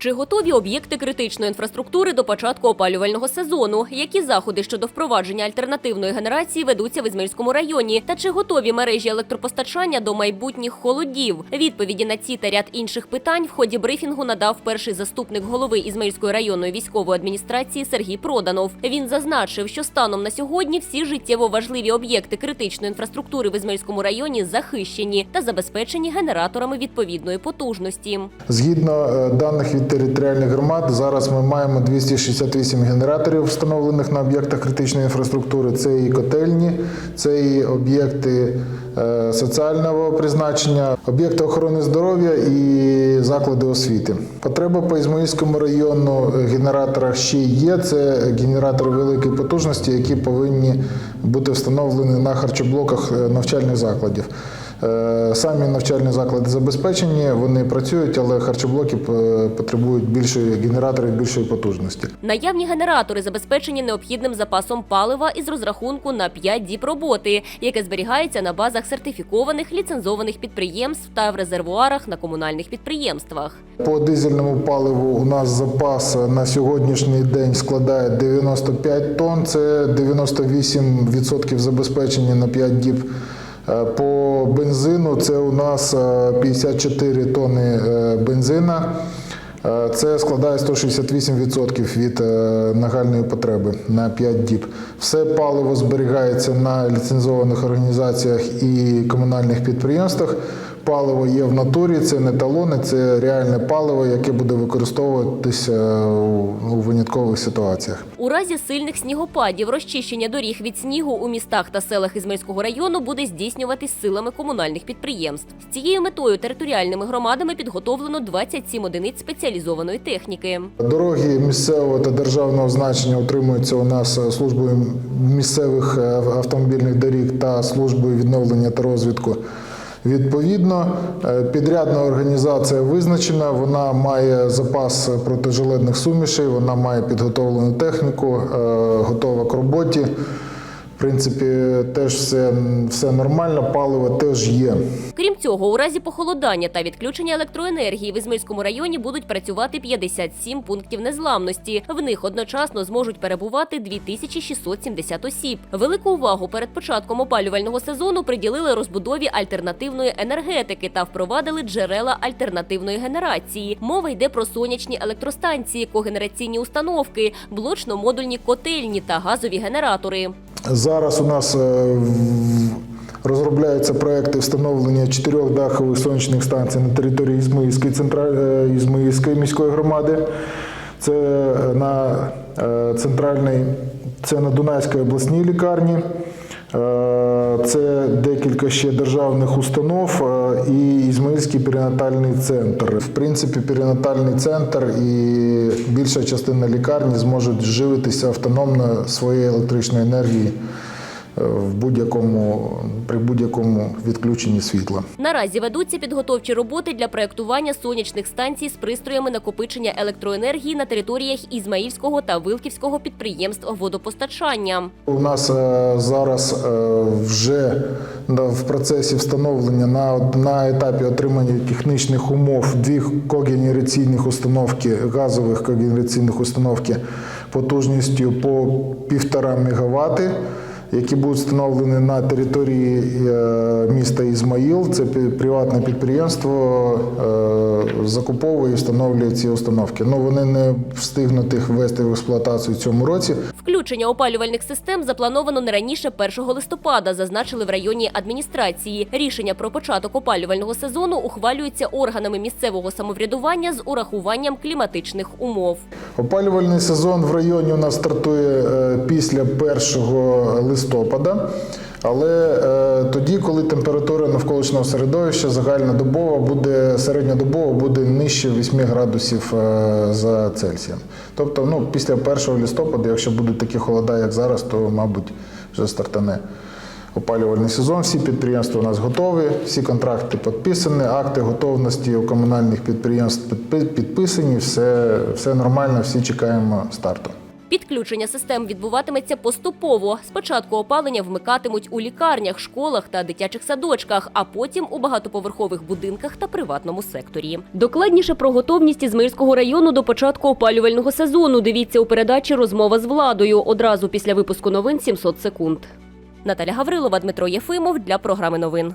Чи готові об'єкти критичної інфраструктури до початку опалювального сезону? Які заходи щодо впровадження альтернативної генерації ведуться в Ізмаїльському районі? Та чи готові мережі електропостачання до майбутніх холодів? Відповіді на ці та ряд інших питань в ході брифінгу надав перший заступник голови Ізмаїльської районної військової адміністрації Сергій Проданов. Він зазначив, що станом на сьогодні всі життєво важливі об'єкти критичної інфраструктури в Ізмаїльському районі захищені та забезпечені генераторами відповідної потужності. Згідно е, даних від територіальних громад, зараз ми маємо 268 генераторів, встановлених на об'єктах критичної інфраструктури. Це і котельні, це і об'єкти е, соціального призначення, об'єкти охорони здоров'я і заклади освіти. Потреба по Ізмаїльському району е, генераторах ще є. Це генератори великої потужності, які повинні бути встановлені на харчоблоках е, навчальних закладів. Е, Самі навчальні заклади забезпечені, вони працюють, але харчоблоки е, потребують більшої генераторів більшої потужності. Наявні генератори забезпечені необхідним запасом палива із розрахунку на 5 діб роботи, яке зберігається на базах сертифікованих ліцензованих підприємств та в резервуарах на комунальних підприємствах. По дизельному паливу у нас запас на сьогоднішній день складає 95 тонн, це 98% забезпечення на 5 діб. Е, По бензину це у нас е, 54 тонни е, бензина. Е, Це складає 168% від е, нагальної потреби на 5 діб. Все паливо зберігається на ліцензованих організаціях і комунальних підприємствах. Паливо є в натурі, це не талони, це реальне паливо, яке буде використовуватися у у виняткових ситуаціях. У разі сильних снігопадів розчищення доріг від снігу у містах та селах Ізмельського району буде здійснюватись силами комунальних підприємств. З цією метою територіальними громадами підготовлено 27 одиниць спеціалізованої техніки. Дороги місцевого та державного значення утримуються у нас е, службою місцевих е, автомобільних доріг та службою відновлення та розвитку. Відповідно, е, підрядна організація визначена, вона має запас протижилетних сумішей, вона має підготовлену техніку, е, готова к роботі. Принципі, теж все, все нормально, паливо теж є. Крім цього, у разі похолодання та відключення електроенергії в Ізмельському районі будуть працювати 57 пунктів незламності. В них одночасно зможуть перебувати 2670 осіб. Велику увагу перед початком опалювального сезону приділили розбудові альтернативної енергетики та впровадили джерела альтернативної генерації. Мова йде про сонячні електростанції, когенераційні установки, блочно-модульні котельні та газові генератори. Зараз у нас е, розробляються проекти встановлення чотирьох дахових сонячних станцій на території Ізмаїльської, центра- е, Ізмаїльської міської громади. Це на е, центральній, це на Дунайській обласній лікарні. Е, Це декілька ще державних установ е, і Ізмаїльський перинатальний центр. В принципі, перинатальний центр і більша частина лікарні зможуть живитися автономно своєю електричною енергією е, в будь-якому при будь-якому відключенні світла. Наразі ведуться підготовчі роботи для проектування сонячних станцій з пристроями накопичення електроенергії на територіях Ізмаїльського та Вилківського підприємств водопостачання. У нас е, зараз е, вже в процесі встановлення на, на етапі отримання технічних умов дві когенераційних установки, газових когенераційних установки потужністю по півтора мегаватти, які будуть встановлені на території е, міста Ізмаїл. Це приватне підприємство е, закуповує і встановлює ці установки. Ну вони не встигнуть їх ввести в експлуатацію в цьому році. Включення опалювальних систем заплановано не раніше 1 листопада, зазначили в районній адміністрації. Рішення про початок опалювального сезону ухвалюється органами місцевого самоврядування з урахуванням кліматичних умов. Опалювальний сезон в районі у нас стартує е, після 1 листопада. Але е, тоді, коли температура навколишнього середовища загальнодобова буде середньодобово буде нижче 8 градусів е, за Цельсієм. Тобто, ну, після 1 листопада, якщо будуть такі холода, як зараз, то мабуть вже стартане опалювальний сезон. Всі підприємства у нас готові, всі контракти підписані, акти готовності у комунальних підприємств підписані, все, все нормально, всі чекаємо старту. Підключення систем відбуватиметься поступово. Спочатку опалення вмикатимуть у лікарнях, школах та дитячих садочках, а потім у багатоповерхових будинках та приватному секторі. Докладніше про готовність Ізмаїльського району до початку опалювального сезону. Дивіться у передачі Розмова з владою одразу після випуску новин 700 секунд. Наталя Гаврилова, Дмитро Єфимов для програми новин.